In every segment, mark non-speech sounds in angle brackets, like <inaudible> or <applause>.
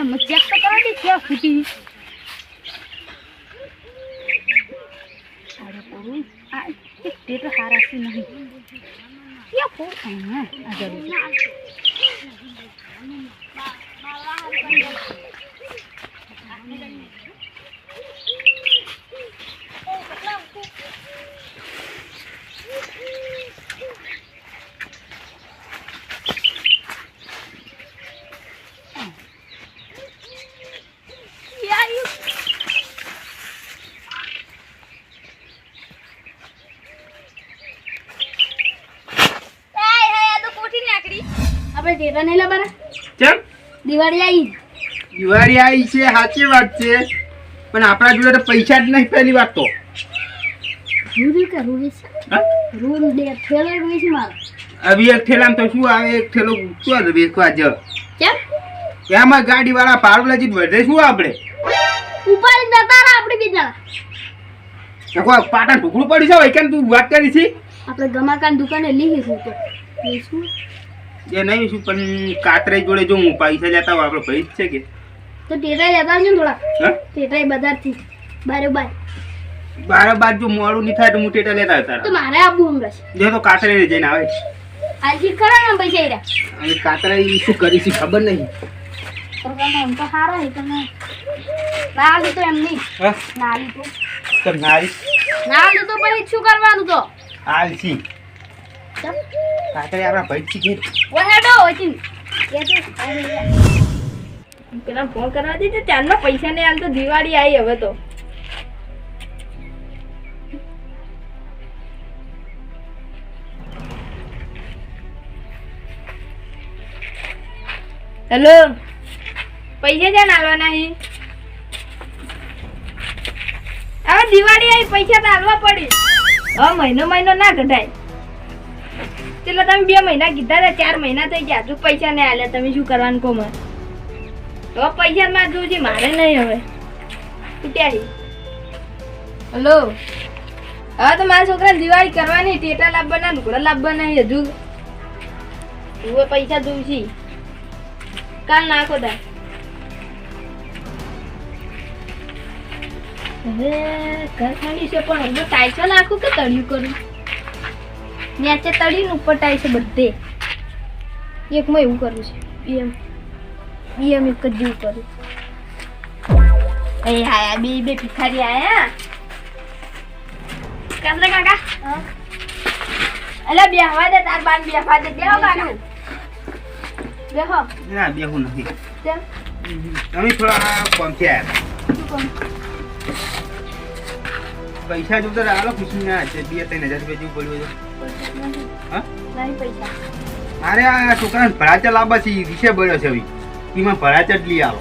એટલે મેં ચેક તો કરો દે ક્યાં ફૂટી અરે પૂરું આ તે તો હારાસી નહીં ક્યાં ફોડ થાય આ જરૂર ટેટા નહીં લાવવાના? ચમ દિવાળી આવી. દિવાળી આવી છે સાચી વાત છે. પણ આપણા જોડે તો પૈસા જ નહીં પહેલી વાત તો. રૂડી કે રૂડી છે રૂડ દે થેલો રૂડી છે મારો. હવે એક થેલામાં તો શું આવે? એક થેલો શું આવે? વેચવા જ. કેમ? એમાં ગાડી વાળા ભાડું લજી વધે શું આપણે? ઉપાડી જતા રહા આપણે બીજા કોઈ પાટા ઢુકડું પડી છે હોય કેમ તું વાત કરી છે? આપણે ગમાકાન દુકાને લીધું તો. શું એ નહીં શું પણ કાતરે જોડે જો હું પૈસા લેતા હોય આપણો ભાઈ જ છે કે? તો ટેટા લેતા આવજો થોડા. હા? ટેટા બજારથી બારે બાર બારોબાર જો મોડું નહીં થાય તો હું ટેટા લેતા આવતા તો મારે આબુ હમણાં જે તો કાતરે જઈને આવે આજી કરો ને પૈસા રહ્યા અને કાતરે શું કરી છે ખબર નહીં. એમ તો સારો તમે ના લીધું એમ નહીં. ના લીધું. તો નારી ના લીધું પછી શું કરવાનું તો? આલસી ચમ. કાતરે આપણા ભાઈ જ છે ઓ હેડો ઓચી એ તો પેલા ફોન કરવા દીધો ચાંદના પૈસા નહીં હાલ તો દિવાળી આવી હવે તો. હેલો. પૈસા ક્યાં હાલવાના હી? હવે દિવાળી આવી પૈસા તો હાલવા પડી. હવે મહિનો મહિનો ના ઘટાય. એટલે તમે બે મહિના કીધા હતા ચાર મહિના થઈ ગયા. હજુ પૈસા નહીં હાલ્યા તમે શું કરવાનું કહો મને? તો પૈસા માં જોવું છે મારે નહીં હવે. ક્યાં હલો? હવે તો મારા છોકરા દિવાળી કરવાની ટેટા લાવવાના લુગડા લાવવાના હજુ. હવે પૈસા જોઉં છે. કાલ નાખો તા હવે ઘર ખાલી છે પણ હું ટાઈસો નાખું કે તળિયું કરું? નીચે તળી ને ઉપર ટાઈ છે બધે. એકમાં એવું કરવું છે. એમ એમ એક જ જેવું કરું એ આયા બે બે ભિખારી આયા. કાંદરા કાકા? અલા બે હવા દે તાર બાન બે હવા દે. બેહો કાકા. બેહો. ના બેહું નથી. તમે થોડા આવ્યા શું કહું પૈસા જોતા હાલો ખુશી ના છે બે ત્રણ હજાર રૂપિયા જેવું પડ્યું છે હા? મારે આ છોકરાને ભરાચર લાવવા છે વિશે બળ્યો છે હવે. એમાં ભરાચર લઈ આવો.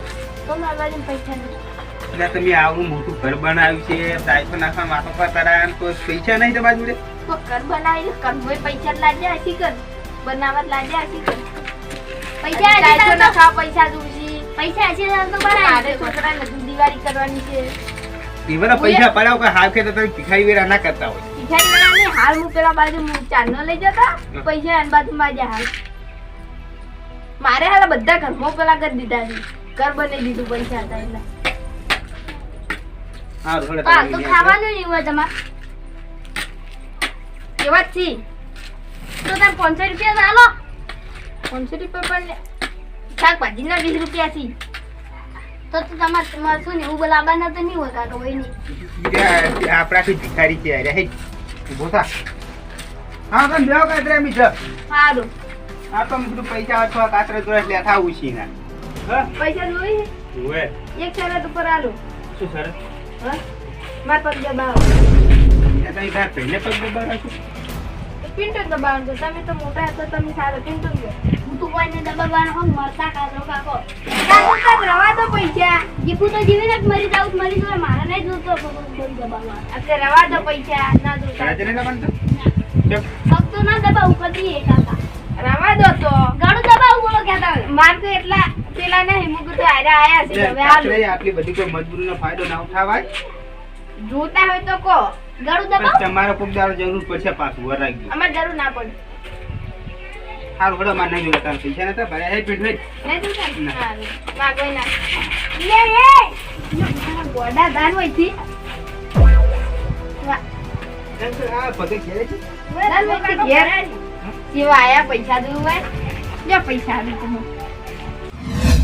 એટલે તમે આવું મોટું ઘર બનાવ્યું છે ટાઈફો નાખવા માથો પર કરાયા તો પૈસા નહીં તમારી જોડે? ઘર બનાવી કરવો પૈસા લાગ્યા હસી કર બનાવવા લાગ્યા હસી કર પૈસા નખાવા પૈસા જોઈશે પૈસા હશે તો મારે છોકરાને દિવાળી કરવાની છે. બધા પૈસા પડાવ કે હાલ કે તો તમે ભિખારી વેરા ના કરતા હોય. ભિખારી વાળાને હાલ હું પેલા બાજુ હું ચાંદનો લઈ જતા પૈસા એન બાજુ માજા હાલ. મારે હાલ બધા ઘરમાં પેલા કરી દીધા છે. ઘર બની દીધું પૈસા હતા એટલે હા તો ખાવાનું નહીં હોય તમારે? એવા જ છી. તો તમે પાંચસો રૂપિયા ચાલો પાંચસો રૂપિયા પણ શાકભાજીના વીસ રૂપિયા છે. તો તો તમારે તમારે શું ને એવું બોલાવવાના તો નહીં હોય કાકા ભાઈ નહીં. આપણાથી ભિખારી છે અરે હે. થા. હા પણ બેહો કાતરે એમ સારું. આ તો મેં પૈસા અથવા કાતરે લેતા આવું છીએ ના પૈસા જોઈ ઓએ એક શરત ઉપર આલું. શું સરસ હા? માર પગ દબાવો. એ તો તાર પહેલે પગ દબાવ્યા છે. પિન્ટુ દબાવો તો તમે તો મોટા હતા તમે સારો પિન્ટો દો હું દબાવવાનો હોઉં મળતા કાકો કાકો કાકો કાક રવા દો પૈસા જીપુ તો જીવે ને મરી જાઉં મરી જાઉં મારે નહીં જોતો કોઈ દબાવવા અત્યારે રવા દો પૈસા ના જોતા. રાજે નહીં લાવવાનું ફક્ત ના. દબાવું કદી એ કાકા રવા દો તો ઘણું દબાવું બોલો કહેતા હોય માર તો એટલા પેલા નહીં મુકું તો આયા છે હવે હાલો. આટલી બધી કોઈ મજબૂરીનો ફાયદો ના ઉઠાવાય? જોતા હોય તો કહો. ઘણું પણ દબાવ? તમારે કોક દાડો જરૂર પડશે પાછું વરાગી અમારે જરૂર ના પડે. હારું વડો માં નહીં જોડે તારા પૈસા નતા ભર્યા હે પીઠ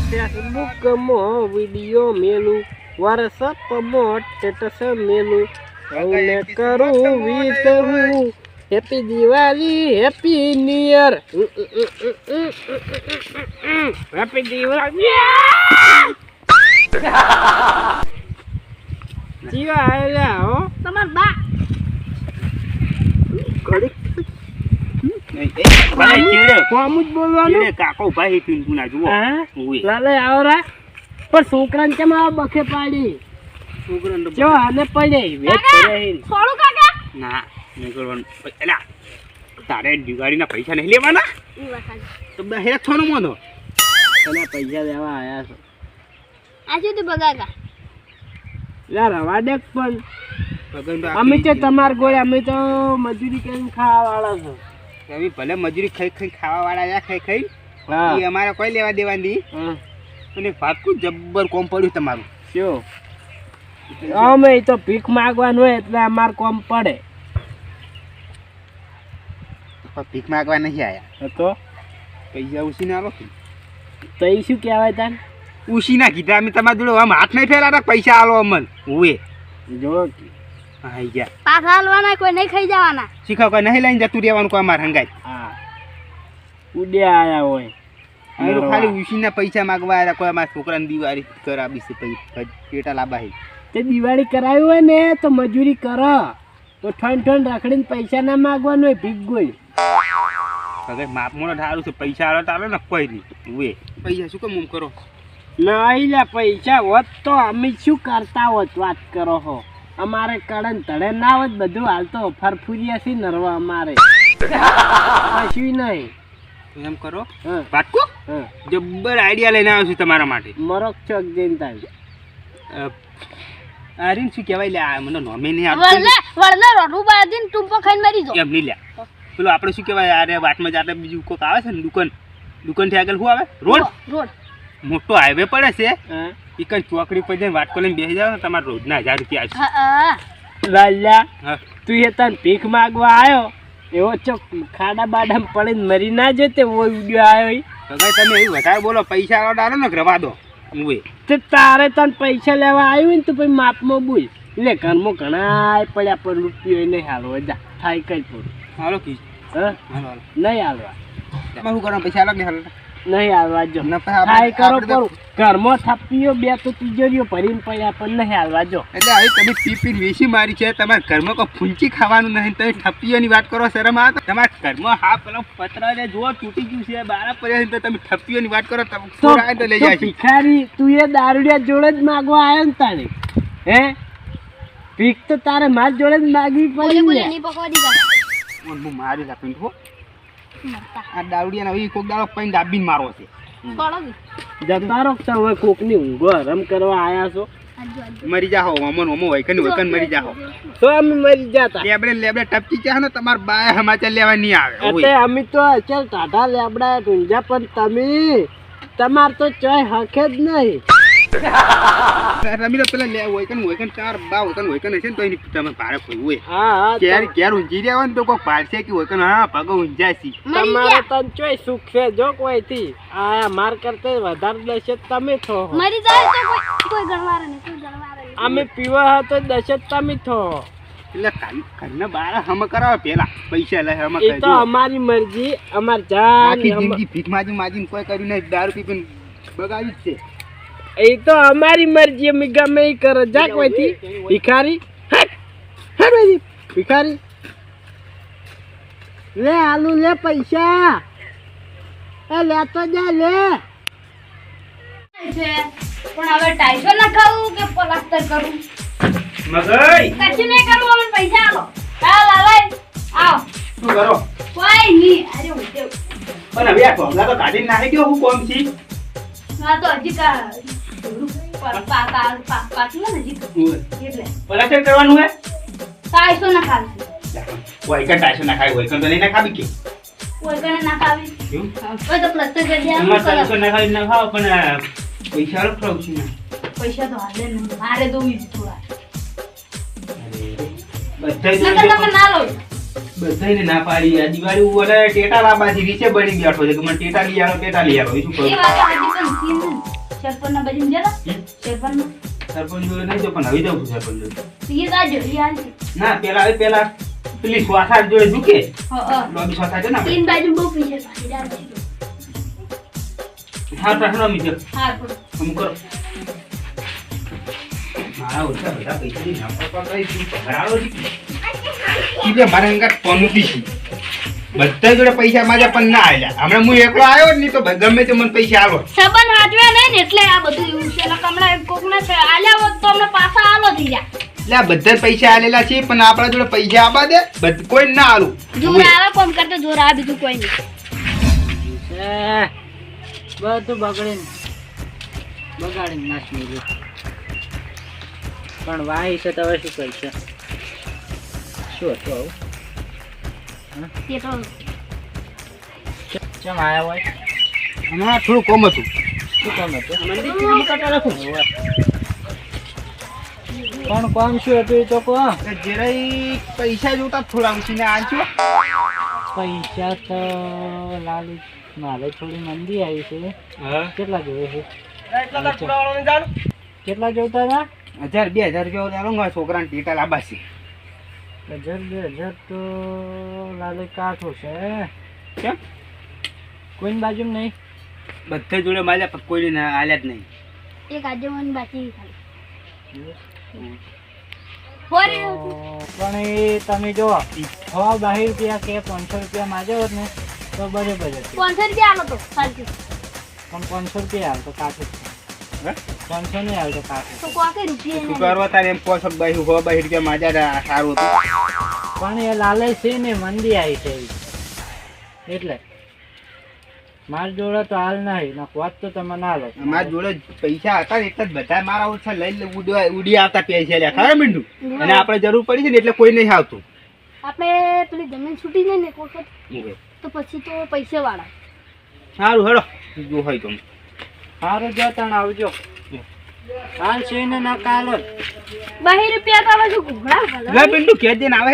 ફેસબુકમાં વીડિયો મેલું વોટ્સઅપમાં સ્ટેટસ મેલું. કરું હું happy Diwali happy new year happy Diwali જીવા આવેલા હો તમાર બા ભાઈ પીંટુ ના પણ કેમ આ બખે પાડી જો આને પડે ના એલા તારે જુગાડીના પૈસા નહીં લેવાના? તો બહેરા થોડું મોનો તને પૈસા લેવા આવ્યા છો. આ શું તું બગાકા યાર રવા પણ. અમે તો તમાર ગોળે અમે તો મજૂરી કરીને ખાવા વાળા છો. તમે ભલે મજૂરી ખાઈ ખાઈ ખાવા વાળા ખાઈ ખાઈ એ અમારે કોઈ લેવા દેવાની? હા. અને ફાટકું જબ્બર કોમ પડ્યું તમારું? શું? અમે તો ભીખ માગવાનું હોય એટલે અમારે કોમ પડે. પણ ભીખ માગવા નહીં આવ્યા તો? પૈસા ઉછી આવો તો એ શું કહેવાય તાન? ઉછી ના કીધા અમે તમારા જોડે આમ હાથ નહીં ફેલાતા પૈસા આલો અમન. ઉએ જો આઈ ગયા. પાછા હાલવાના કોઈ નહીં ખાઈ જવાના? શીખા કોઈ નહીં લઈને જતું રહેવાનું કોઈ અમારે હંગાય. હા. ઉડ્યા આયા હોય. અમે ખાલી ઉછીના પૈસા માગવા આવ્યા કોઈ અમારા છોકરાને દિવાળી કરાવી છે પેટા લાંબા હે. તે દિવાળી કરાવી હોય ને તો મજૂરી કરો. તો ઠંડ ઠંડ રાખડીને પૈસા ના માગવાનું હોય ભીગ ગોઈ. હવે માપ મોડો ઠારું છે પૈસા આલો તારે ને કોઈ નહીં. ઉએ પૈસા શું કેમ કરો? નહીં લે પૈસા હોત તો અમે શું કરતા હોત વાત કરો હો. અમારે કડન તળે ના હોત બધું હાલ ફરફુરિયા થી નરવા અમારે. કશું નહીં. એમ કરો? પાટકો જબ્બર આઈડિયા લઈને આવ્યો છું તમારા માટે. મરક ચોક જઈને અ, શું કહેવાય? લે આ મને નોમે નહીં આવડતું વળને વળને રોડું બાંધીને ટૂંપો ખાઈને મરી જાઓ. એમ નહીં લે. પેલું આપણે શું કહેવાય અરે વાટમાં જાતે બીજું કોક આવે છે ને દુકાન. દુકાનથી આગળ શું આવે? રોડ? રોડ મોટો હાઈવે પડે છે. હા. ઈકન ચોકડી પર જઈને વાટકો લઈને બેસી જાવ ને તમારા રોજના હજાર રૂપિયા આવશે લાલ્યા તું એ તને ભીખ માગવા આવ્યો? એવો ચોક ખાડા બાડામાં પડીને મરી ના જતે એવો વીડિયો આવ્યો હવે તમે એવું વધારે બોલો પૈસા વાળો ને રવા દો. તે તારે તને પૈસા લેવા આવ્યું ને તો પછી માપમાં બોલ. એટલે ઘરમાં ઘણા પડ્યા પણ રૂપિયો નહીં હાલો જા. થાય કઈ પણ હાલો કી. હા? હાલો નહીં હાલવા. તમે શું કરો પૈસા અલગ નહીં હાલવા? જો. ના પછી આપણે- થાય કરો આપણે ઘરમાં થપ્પીઓ બે તો તિજોરીઓ ભરીને પડ્યા પણ નહીં હાલવા જો. એટલે હવે તમે પી પીને મારી છે તમારા ઘરમાં કોઈ ફૂંચી ખાવાનું નહીં તમે ઠપ્પીઓની વાત કરો શરમ આવે તમારા ઘરમાં હા પેલો પતરા ને જુઓ તૂટી ગયું છે બારા પડ્યા તો તમે ઠપ્પીઓની વાત કરો તમે તો તો લઈ જાય ભિખારી તું એ દારૂડિયા જોડે જ માગવા આવ્યો ને તારે? હે? ભીખ તો તારે માર જોડે જ માગવી પડી હું મારી રાખીને હો. આ દાવડિયાને હવે કોક દાડો પૈન દાબીને મારો છે. જતા રહો હવે કોકની ઊંઘો હરમ કરવા આયા છો. મરી જાહો અમન અમો વૈકન વૈકન મરી જાહો તો અમે મરી જાતા. લેબડે લેબડે ટપકી ચાહો ને તમાર બાય હમાચા લેવા નહીં આવે. એટલે અમે તો અત્યારે ટાઢા લેબડા ઢુંજા પણ તમે તમાર તો ચોય હકે જ નહીં. <laughs> રમી તો પેલા લે વૈકન વૈકન ચાર બા વૈકન વૈકન હશે ને તો એની તમે ભારે હોય. હા તો ઘેર ઊંઘી રહ્યા હોય ને તો કોઈ પાડશે કે વૈકન હા પગો છે. મરી તમારે તન ચોય સુખ છે જો કોઈ થી આ માર કરતે વધારે દશત તમે હો. મરી જાય તો કોઈ કોઈ ગણવારે નહીં કોઈ ગણવારે અમે પીવા હતો દશત તમે થો. એટલે કાન- ઘરના બાર હમ કરાવે પેલા પૈસા લે હમ એ તો અમારી મરજી અમાર જાન આખી જિંદગી ભીખ માજી માજીને કોઈ કર્યું નહીં દારૂ પી પીને બગાડી જ છે. એ તો અમારી મરજી અમે ગમે એ કરો. જા કોઈથી? ભિખારી? હટ! હટ ભાઈ. ભિખારી? લે આલુ લે પૈસા. એ લેતો જા લે. છે. પણ હવે ટાઈસો ના ખાવું કે પ્લાસ્ટર કરું? મગઈ કશું નહીં કરું અમને પૈસા આલો ચાલ લાલાઈ આવ. શું કરો? કોઈ નહીં. અરે હું પણ હવે આ ઢોંગલા તો કાઢીને નાખી ગયો હું કોમ છી. ના તો હજી કા પા પા પા પા પાછું ને હજી કરવાનું હે? ટાઈસો ના ખાવું ટાઈસો ના વૈકન તો નહીં ના ખાવી કે? કોઈ ના ખાવી એવું? કોઈ તો પ્લસ્ટર કરી દે અમારે તડકો ના ખાવી ના ખાવ પણ પૈસા તો હાલે નહીં મારે તો વીસ થોડા બધા ના લો બધાને ના પાડી. આ દિવાળી ટેટા લાવવાથી રીચે બની બેઠો છે કે મને ટેટા લઈ આવો ટેટા લઈ આવો. એ શું કરું શેરપનના બજીને? સરપંચ જોડે નહીં તો પણ હવે જાઉં છું સરપંચ જોડે. એ તાજો, એ હાલશે. ના પેલા હવે પેલા પેલી સ્વાથા જોડે ઝૂકે હ, હ. લોબી સ્વાથા છે ને તીન બાજુ બહુ પૈસા હા પ્રશ્ન મિત્ર હા, અમુક કરો મારા ઓછા બધા કઈ છે? એટલે અંગાત પનોતી છે બધા જોડે પૈસા માજા પણ ના આવ્યા હમણાં હું એકલો આવ્યો જ નહીં તો ગમે તે મને પૈસા આલો. સબન હાચવ્યા નહીં ને એટલે આ બધું એવું છે. એટલે હમણાં કોક ને આલ્યા હોત તો અમને પાછા આલો થઈ જાય એટલે આ બધા પૈસા આલેલા છે પણ આપણા જોડે પૈસા આપવા દે કોઈ ના આલું. જોર આવે કોમ કરતો જોર આવે બીજું કોઈ નહીં. એ, બધું બગડીને બગાડીને નાખી દીધું પણ વાય છે તો હવે શું કરશે? શું હતું આવું? તો કેમ આયા હોય? હમણાં થોડું કોમ હતું. શું કામ હતું? પણ કોમ શું હતું એ તો કહો જરાય પૈસા જોતા થોડા ઉછીને આંચો. પૈસા તો લાલુ મારે થોડી મંદી આવી છે. કેટલા જોઈએ છે? કેટલા જોતા હજાર બે હજાર જેવો છોકરાને ટીટા લાવવા છે હજાર બે હજાર તો લાલી કાઠું છે કેમ? કોઈની બાજુ નહીં? બધે જોડે માલ્યા પણ કોઈને આલ્યા જ નહીં. એક આજેવાન બાકી ખાલી પણ એ તમે જો હવા રૂપિયા કે પાંચસો રૂપિયા માગ્યો હોત ને તો બરોબર પાંચસો રૂપિયા આલો તો પણ પાંચસો રૂપિયા હાલ તો કાઠું જ છે. હે? પાંચસો નહીં હાલ તો કાઠું રૂપિયા શું કરવા તારે એમ પોસક બાઈ હો બાઈ રૂપિયા માજા સારું હતું. પણ એ લાલે છે ને મંદી આવી છે એટલે. માર જોડે તો હાલ નહીં ના વાત તો તમે ના લો. મારા જોડે પૈસા હતા ને એટલે જ બધા મારા ઓછા લઈ ઉડવા ઉડી આવતા પૈસા લ્યા. ખરા મીંડું? અને આપણે જરૂર પડી છે ને એટલે કોઈ નહીં આવતું. આપણે પેલી જમીન છૂટી જાય ને તો પછી તો પૈસા વાળા સારું હેડો. જો હોય તો. સારું જો તણ આવજો. હાલ છે ને ના કાલ. બહી રૂપિયા તો હવે શું ઘૂઘડા લે પિંડુ કે દે આવે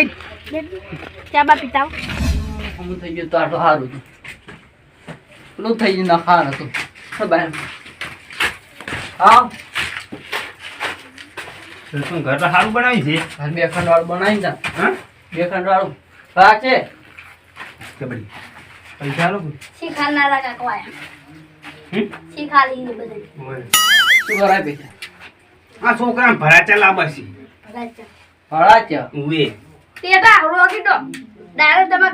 ચા બા પીતા હું થઈ ગયો તો આટલું સારું હતું. પેલું થઈ ગયું નખાણ હતું. તો બાય. હા શું ઘર તો સારું બનાવી છે? ઘર બે ખંડ વાળું બનાવી જા. હા? બે ખંડ વાળું. હા છે. કે બડી પૈસા લો કે? શીખાડનારા કાકો આયા હમ? શીખાડી ને બધું. શું કરાય પૈસા આ છોકરા ભરાચા લાવવા ભરાચા ઉવે. તે તો આવડો ડાયરેક્ટ ઘરમાં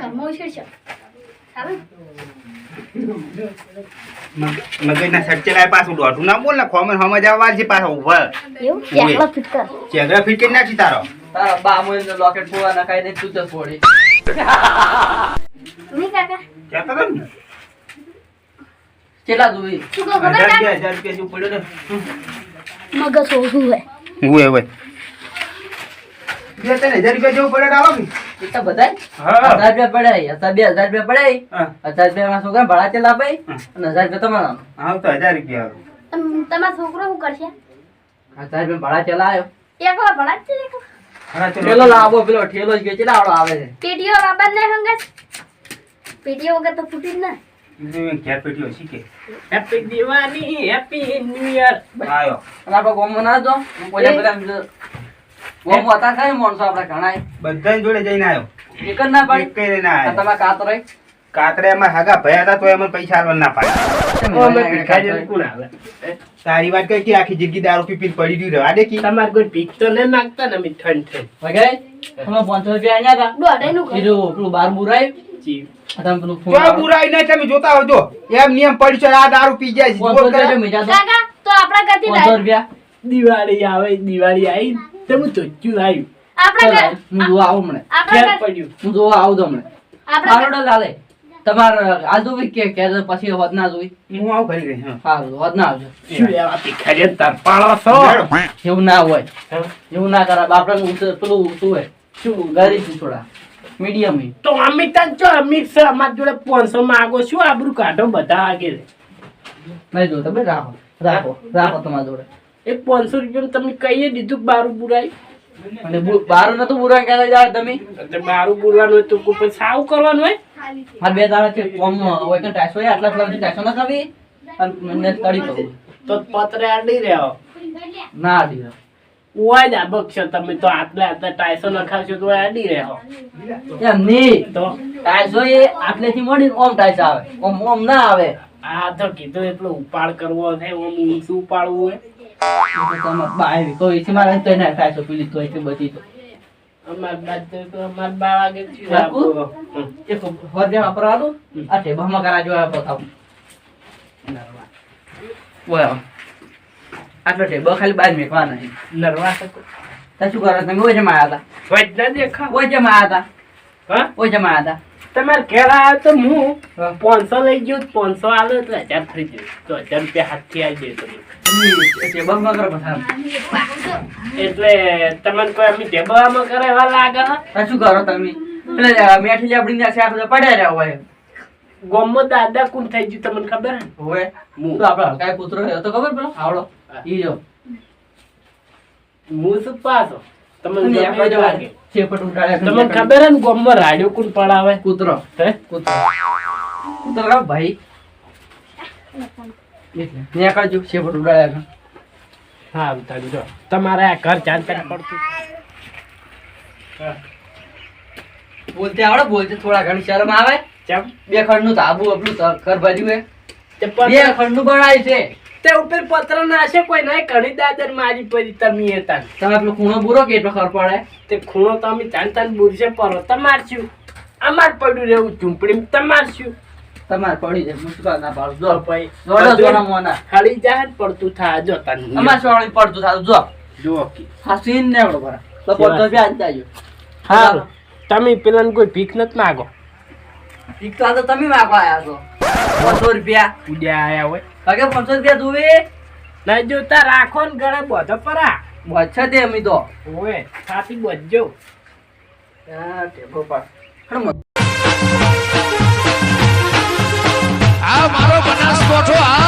પાછું દોઢું. ના બોલ ને ખોમર સમજ આવવા છે પાછો ઊભા. એકલો ફિટ કર. નાખી તારો. તારા બા મોઈને લોકેટ ફોવા નખાઈ દે તું તો ફોડી ને? કેટલા જોઈ શું કહો? ખબર હજાર છે બે હજાર રૂપિયા. જેવું મગજ ઓછું બે ત્રણ હજાર રૂપિયા જેવું પડે આવો કે બધા હજાર રૂપિયા પડે હતા બે હજાર રૂપિયા પડે. હા. હજાર રૂપિયા છોકરા ભાડા ચેલા અને હજાર રૂપિયા તમારા હા તો હજાર રૂપિયા આવે. તમ- તમારો છોકરો શું કરશે? હજાર રૂપિયા ભાડા ચેલા આવ્યો એકલો હા, ચલો. ઠેલો લાવો પેલો ઠેલો જ કે કેટલા આવડો આવે છે. પેટીઓ બાબા ને હંગાત. પેટીઓ વગર તો ફૂટી જ ના. ઘેર પેટીઓ શીખે. Happy Diwali happy new year આવ્યો આપણે ગોમમાં ના જો. કોઈ બધા ગોમમાં હતા ખરા માણસો આપણે ઘણા. બધા જોડે જઈને આવ્યો એક જ ના પાડી. કઈ ના આવ્યો તમારા કાતરે કાતરે એમાં હાગા ભયા હતા તો એમાં પૈસા આલવા ના પાડે કોણ તારી વાત કઈ કે આખી જિંદગી દારૂ પી પડી રહ્યું રવા દે કી તમારે કોઈ પીક તો નહીં માંગતા ને ઠંડ ઠંડ. વગાઈ તમે રૂપિયા અહીંયા હતા. પેલું બાર બુરાય તમે ફોન જો બુરાઈ નહીં તમે જોતા હોજો એમ નિયમ પડી છે આ દારૂ પી જાય બોલ કરે. જો મેજા તો. કાકા તો આપણા લાય- રૂપિયા. દિવાળી આવે દિવાળી આવી તો હું ચોચ્ચું લાવ્યું. આપણા ઘર હું જોવા આવું મને ખેર પડ્યું. હું જોવા આવું તો હમણાં. આપણા લાલે તમારે આ ભી કે કે પછી હોત ના જોવી? હું આવું કરી રહી હા. હોત ના આવજો. શું લેવા ભિખારી તરપાળો છો. હેડો. એવું ના હોય. એવું ના કરાય. બાપડા પેલું શું હોય? શું ગરીબ થોડા. મીડિયમ તો અમિત જો અમિત છે અમારી જોડે પાંચસો માંગો શું આબરું કાઢો બધા આગળ નહીં જો તમે રાખો રાખો રાખો તમારા જોડે. એ પાંચસો રૂપિયા તમે કહીએ દીધું બારું પુરાય અને બાર નતું બુરા કહેતા જાવ તમે? એટલે બારું હોય તો કોઈ સાવ કરવાનું હોય. મારે બે દાડા છે કોમ હોય તો હોય આટલા આટલા ટાઈસો ના ખાવી? અને મને કહું તો પત્રે આડી રહ્યો. ના દીધો ઓય આ બક્ષો તમે તો આટલે આટલે ટાઈસો નખાવશો તો આડી રહ્યો એમ નહીં. તો? ટાઈસો એ આટલેથી મળી ઓમ ટાઈસ આવે. ઓમ ઓમ ના આવે. આ તો કીધું એટલો ઉપાડ કરવો છે ઓમ ઊંચું ઉપાડવું હોય. તમારે બાય કોઈ છે મારે તો એના ટાઈસો પીલી તો બધી તો. અમાર બાદ તો અમાર બા વાગે છે? હમ. એક હોદ્યા વાપરવાનું આ ટેબામાં આટલો ટેબો ખાલી બાર મેકવાના છે. નરવા શકો તા. શું કરો તમે ઓય જમા હતા. વચ ના દેખા ઓય જમા હતા. હા? ઓય જમા હતા. તમારે ઘેર આવ્યો તો હું. પાંચસો લઈ ગયો પાંચસો આલો તો હજાર થઈ ગયું. તો હજાર રૂપિયા હાથથી આવી જાય તમે. એટલે તમને કોઈ અમે ટેબવામાં કરે એવા લાગે? શું કરો તમે? એટલે મેઠી ત્યાં શાક પડ્યા રહ્યા હોય. ગોમમાં દાદા કોણ થઈ ગયું તમને ખબર હોય. હું. તો આપડે હલકાઈ કૂતરો હતો ખબર પેલો આવડો. ઈ જો હું શું તમને જો લાગે? છેપટ ઉડાડ્યા તમને ખબર હે ને ગોમમાં રાડ્યો કોણ પડાવે? કૂતરો. હે? કૂતરો. કૂતરો ભાઈ? એટલે ન્યા કાજુ ચેપટ ઉડાડે. હા ઉતારી જો તમારે આ ઘર જાણતા પડતું. બોલતે આવડે બોલતે થોડા ઘણી શરમ આવે. ચમ? બે ખંડનું તાબુ આપણું ઘર ભર્યું હે. બે ખંડનું બનાવ્યું છે. તે ઉપર પત્ર નાશે કોઈ નહીં ઘણી દાદર મારી પડી તમે હતા તમે પેલો ખૂણો બુરો કે એટલો ખર પડે? તે ખૂણો તમે જાણતા ને બુરશે પરો. તમારશું અમાર પડ્યું રહેવું ઝૂંપડી તમારશું તમાર પડી જાય મુસ્કા ના પાડ જો ભાઈ. જોડો જોડો મોના. ખાલી જાય પડતું થા જો તને. અમાર સોળી પડતું થાતું જો. જો કી હા સીન ને આવડો ભરા તો પડતો બી આજ જાજો. હા. તમે પેલાને કોઈ ભીખ નત માગો? ભીખ તો આ તો તમે માગવા આયા છો. પાંચસો રૂપિયા. ઉડ્યા આયા હોય. કાકે પાંચસો રૂપિયા જોવે લઈ જોતા રાખો ને ગળે બધો પરા. બચ્છા તે અમી તો. ઓય છાતી બચજો હા ટેબો પર આ મારો બનાસકોઠો આ